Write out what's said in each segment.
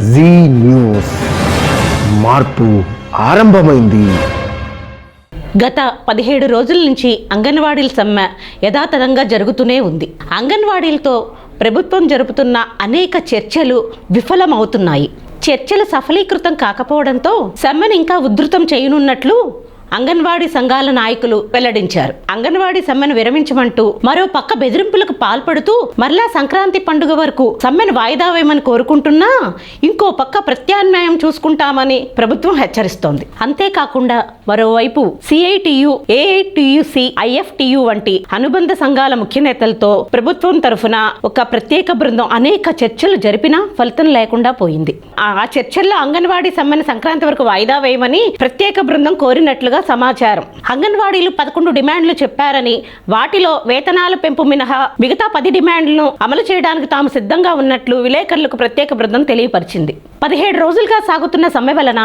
G news. మార్పు ఆరంభమైంది. గత పదిహేడు రోజుల నుంచి అంగన్వాడీల సమ్మె యథాతథంగా జరుగుతూనే ఉంది. అంగన్వాడీలతో ప్రభుత్వం జరుపుతున్న అనేక చర్చలు విఫలమవుతున్నాయి. చర్చలు సఫలీకృతం కాకపోవడంతో సమ్మెను ఇంకా ఉధృతం చేయనున్నట్లు అంగన్వాడీ సంఘాల నాయకులు వెల్లడించారు. అంగన్వాడీ సమ్మెను విరమించమంటూ మరో పక్క బెదిరింపులకు పాల్పడుతూ మరలా సంక్రాంతి పండుగ వరకు సమ్మెను వాయిదా వేయమని కోరుకుంటున్నా ఇంకో పక్క ప్రత్యామ్నాయం చూసుకుంటామని ప్రభుత్వం హెచ్చరిస్తోంది. అంతేకాకుండా మరోవైపు సిఐటియు ఏఐటియుసి ఐఎఫ్టియు వంటి అనుబంధ సంఘాల ముఖ్య నేతలతో ప్రభుత్వం తరఫున ఒక ప్రత్యేక బృందం అనేక చర్చలు జరిపినా ఫలితం లేకుండా పోయింది. ఆ చర్చల్లో అంగన్వాడీ సమ్మెను సంక్రాంతి వరకు వాయిదా వేయమని ప్రత్యేక బృందం కోరినట్లుగా సమాచారం. అంగన్వాడీలు పదకొండు డిమాండ్లు చెప్పారని వాటిలో వేతనాల పెంపు మినహా మిగతా పది డిమాండ్లను అమలు చేయడానికి తాము సిద్ధంగా ఉన్నట్లు విలేకరులకు ప్రత్యేక బృందం తెలియపరిచింది. పదిహేడు రోజులుగా సాగుతున్న సమ్మె వలన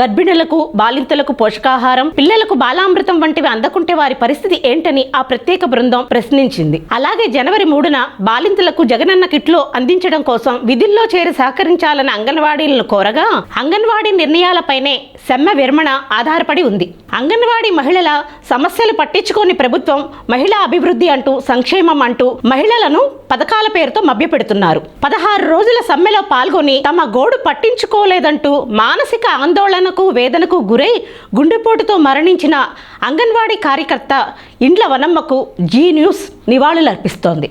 గర్భిణులకు బాలింతలకు పోషకాహారం పిల్లలకు బాలామృతం వంటివి అందకుంటే వారి పరిస్థితి ఏంటని ఆ ప్రత్యేక బృందం ప్రశ్నించింది. అలాగే జనవరి మూడున బాలింతలకు జగనన్న కిట్లు అందించడం కోసం విధుల్లో చేరి సహకరించాలని అంగన్వాడీలను కోరగా అంగన్వాడీ నిర్ణయాలపైనే సమ్మె విరమణ ఆధారపడి ఉంది. అంగన్వాడీ మహిళల సమస్యలు పట్టించుకోని ప్రభుత్వం మహిళా అభివృద్ధి అంటూ సంక్షేమం అంటూ మహిళలను పథకాల పేరుతో మభ్యపెడుతున్నారు. పదహారు రోజుల సమ్మెలో పాల్గొని తమ గోడు పట్టించుకోలేదంటూ మానసిక ఆందోళనకు వేదనకు గురై గుండెపోటుతో మరణించిన అంగన్వాడీ కార్యకర్త ఇండ్ల వనమ్మకు జీ న్యూస్ నివాళులర్పిస్తోంది.